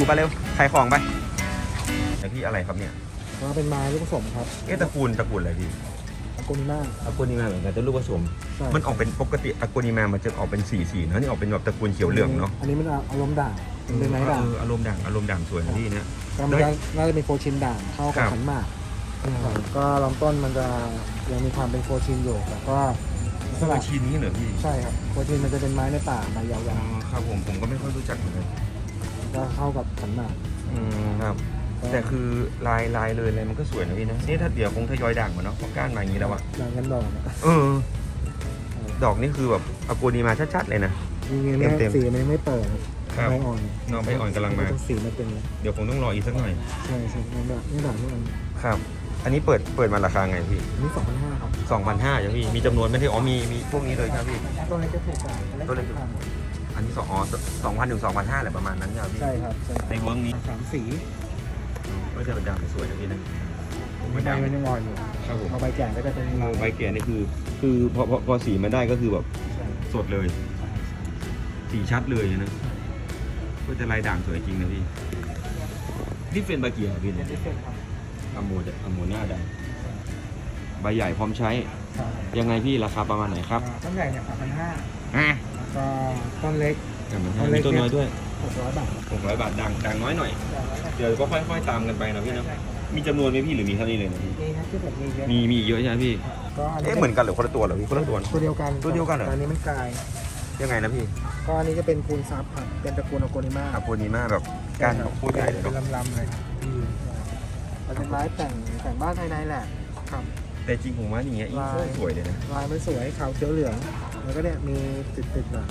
ดูไปเร็วขายของไปไอพี่อะไรครับเนี่ยก็เป็นไม้ลูกผสมครับเอ๊ะตระกูลตระกูลอะไรพี่อากุนิมาอากูนิมาเหมือนกันแต่ลูกผสม ใช่มันออกเป็นปกติอากูนิมามันจะออกเป็นสีสีนะนี่ออกเป็นแบบตระกูลเขียวเหลืองเนาะอันนี้มันอารมณ์ด่างเป็นไม้ด่างเอออารมณ์ด่างอารมณ์ด่างสวยนะพี่เนี่ยก็มันจะน่าจะเป็นโฟชินด่างเข้ากับครับขันหมากก็ลำต้นมันจะยังมีความเป็นโฟชินอยู่แต่ก็สสลัลับดชีนี้เหรอพี่ใช่ครับโฟชินมันจะเป็นไม้ในป่าใบยาอ๋อวครับผมผมก็ไม่ค่อยรู้จักเหมือนกันๆ ก็เข้ากับขันหมากอืมครับ แต่คือลายลายเลยอะไรมันก็สวยนะพี่นะนี่ถ้าเดี๋ยวคงทยอยด่างมาเนาะเพราะก้านมาอย่างนี้แล้วอะด่างกันดอกอะเออ ดอกนี่คือแบบอากูนิมาชัดๆเลยนะ จริงๆเนี่ยเต็มๆสีมันยังไม่เปิดครับใบอ่อนน้องใบอ่อนกำลังมา สีมันเป็นเลยเดี๋ยวคงต้องรออีกสักหน่อย ใช่ใช่มันแบบนี่ด่างนี่มันครับ อันนี้เปิดเปิดมาราคาไงพี่อันนี้สองพันห้าครับ2,500อย่างพี่ มีจำนวนไหม่ได้อ๋อมีมีพวกนี้เลยครับพี่ต้นเล็กจะถูกกว่าต้นเล็กพันอั นนี้สองอ๋อสองพันถึงสองพันห้าแหละประมาณนั้นใช่ไหมพี่ ใช่ครับใช่ในเวิร์กนี้ สามสีก็จะเป็นด่างสวยนะพี่นะใบมันยังอ่อนอยู่ครับผมเอาใบแก่ก็จะเป็นลายใบเกียร์นี่คือ คือพอพอพอสีมันได้ก็คือแบบใช่สดเลย สีชัดเลยนะก็จะลายด่างสวยจริงนะพี่นี่เป็นใบเกียร์เหรอพี่เป็เนี่ยนดิเฟนครับอะโมจะอะโมหน้าด่างใบใหญ่พร้อมใช้ครับยังไงพี่ราคาประมาณไหนครับ ต้นใหญ่เนี่ยสามพันห้าอะแล้ว ก็ต้นเล็กมีต้นน้อยด้วยหกร้อยบาทหกร้อยบาทด่างด่างน้อยหน่อย เดี๋ยวก็ค่อยๆตามกันไปนะพี่นะมีจำนวนไหมพี่หรือมีเท่านี้เลยนะพี่มีครับที่ผมมีเยอะมีมีอีกเยอะใช่ไหมพี่ก็อันนี้เอ๊ะเหมือนกันหรือคนละตัวเหรอพี่คนละตัวตัวเดียวกันตัวเดียวกันเหรอแต่อันนี้มันกลายยังไงนะพี่ก็อันนี้จะเป็นคูณซับครับเป็นตระกูลโอโกนิมาอาโกนิมาแบบการโคตรใหญ่เลยเป็นเนาะลำๆเลยครับมันเป็นไม้แต่งแต่งบ้านภายในแหละครับ แต่จริงผมว่าอย่างเงี้ยอีกลายสวยเลยนะลายมันสวยขาวเขียวเหลือง แล้วก็เนี่ยมีติดๆหน่อย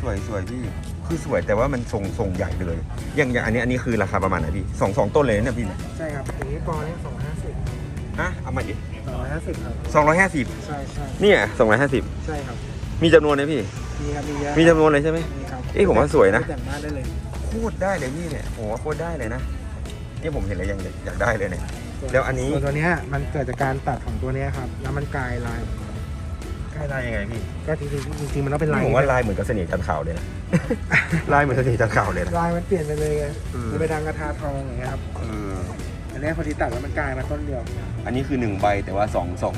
สวยสวยพี่คือสวยแต่ว่ามันทรงทรงใหญ่เลยอย่างอย่างอันนี้อันนี้คือราคาประมาณไหนพี่สองสองต้นเลยนะพี่เนี่ยใช่ครับอย่างนี้กอเนี่ยสองห้าสิบฮะเอามาดิสองร้อยห้าสิบครับ สองร้อยห้าสิบใช่ใช่เนี่ยสองร้อยห้าสิบใช่ครับ มีจำนวนไหมพี่ มีครับ มีเยอะมีจำนวนเลยใช่ไหม มีครับเอ๊ะผมว่าสวยนะ แต่งบ้านได้เลย โคตรได้เลยพี่เนี่ยผมว่าโคตรได้เลยนะนี่ผมเห็นแล้วยังอยากได้เลยเนี่ย แล้วอันนี้ส่วนตัวเนี้ยมันเกิดจากการตัดของตัวเนี้ยครับ แล้วมันกลายลาย ใกล้ลายยังไงพี่ก็จริงๆจริงๆมันต้องเป็นลายผมว่าลายเหมือนกับเสน่ห์จันทร์ขาวเลยนะ ลายเหมือนเสน่ห์จันทร์ขาวเลยนะ ลายมันเปลี่ยนไปเลยไงเออมันไปทางกระทาทองอย่างเงี้ยครับเอออันเนี้ยพอดีตัดแล้วมันกลายมาต้นเดียวอันนี้คือหนึ่งใบแต่ว่าสองสอง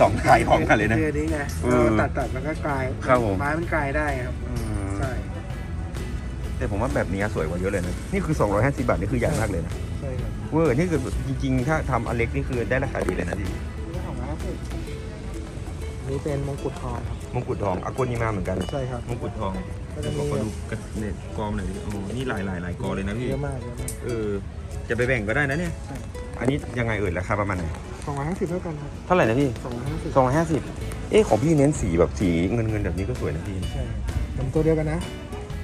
สองลายพร้อมกันเลยนะ คืออันนี้ไงเออเราตัดตัดแล้วก็กลายครับผม ไม้มันกลายได้ครับอืมใช่ แต่ผมว่าแบบนี้สวยกว่าเยอะเลยนะ นี่คือ 250 บาทนี่คือใหญ่มากเลยนะ ใช่ครับเวอร์นี่คือจริงๆ ถ้าทำอันเล็กนี่คือได้ราคาดีเลยนะพี่นี่ของร้านสินี่เป็นมงกุฎทองครับ มงกุฎทองอากุนิมาเหมือนกัน ใช่ครับ มงกุฎทองก็จะขมีอดูกระเน็ตกอมหน่อยดิโอ้นี่หลายหลายหลายกอเลยนะพี่เยอะมากเยอะมาก เออจะไปแบ่งก็ได้นะเนี่ย ใช่ อันนี้ยังไงเอ่ยราคาประมาณไหนสองร้อยห้าสิบเท่ากันครับเท่าไหร่นะพี่สองร้อยห้าสิบ250เอ๊ะของพี่เน้นสีแบบสีเงินเงินแบบนี้ก็สวยนะพี่ ใช่ผมตัวเดียวกันนะ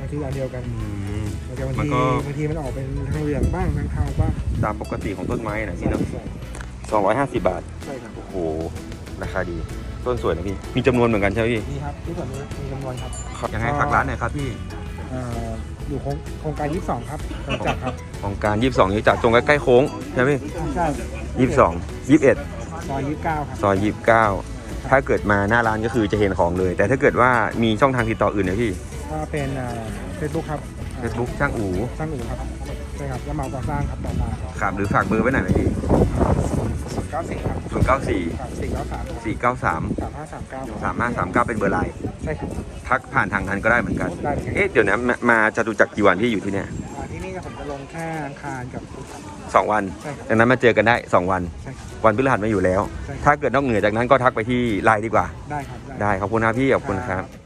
บางทีอันเดียวกันอืม แต่บางมันทีก็ บางทีมันออกเป็นทางเหลืองบ้างทางเทาบ้างตามปกติของต้นไม้นะใช่พี่เนาะใช่250บาท ใช่ครับโอ้โห ราคาดี ต้นสวยนะพี่ มีจำนวนเหมือนกันใช่ไหมพี่นี่ครับที่ผมมีจำนวนครับยังไงฝากร้านหน่อยครับพี่ เอ่ออยู่โครงโครงการ 22 ครับกำจัดครับของการ 22นี้จากตรงใกล้ๆโค้งใช่ไหมใช่ยี่สิบสองยี่สิบเอ็ดซอย29 ครับ ซอยยี่สิบเก้า ถ้าเกิดมาหน้าร้านก็คือจะเห็นของเลย แต่ถ้าเกิดว่ามีช่องทางติดต่ออื่นเนี่ยพี่ก็เป็นเฟซบุ๊กครับเฟซบุ๊กช่างอู๋ช่างอู่ครับใช่ครับแล้วเหมาก่อสร้างครับต่อมาครับครับหรือฝากเบอร์ไว้หน่อยไหมพี่94ครับศูนย์เก้าสี่493สี่เก้าสาม3539สามห้าสามเก้าเป็นเบอร์ไลน์ใช่ครับทักผ่านทางนั้นก็ได้เหมือนกันได้เลยเอ๊ะเดี๋ยวนะมามาจตุจักรกี่วันพี่อยู่ที่เนี่ยอ่าที่นี่ผมจะลงแค่อังคารกับพุธครับสองวันใช่ครับดังนั้นมาเจอกันได้สองวันใช่ครับ วันพฤหัสมาอยู่แล้วใช่ครับถ้าเกิดนอกเหนือจากนั้นก็ทักไปที่ไลน์ดีกว่า ได้ครับ ได้ขอบคุณครับพี่ขอบคุณครับ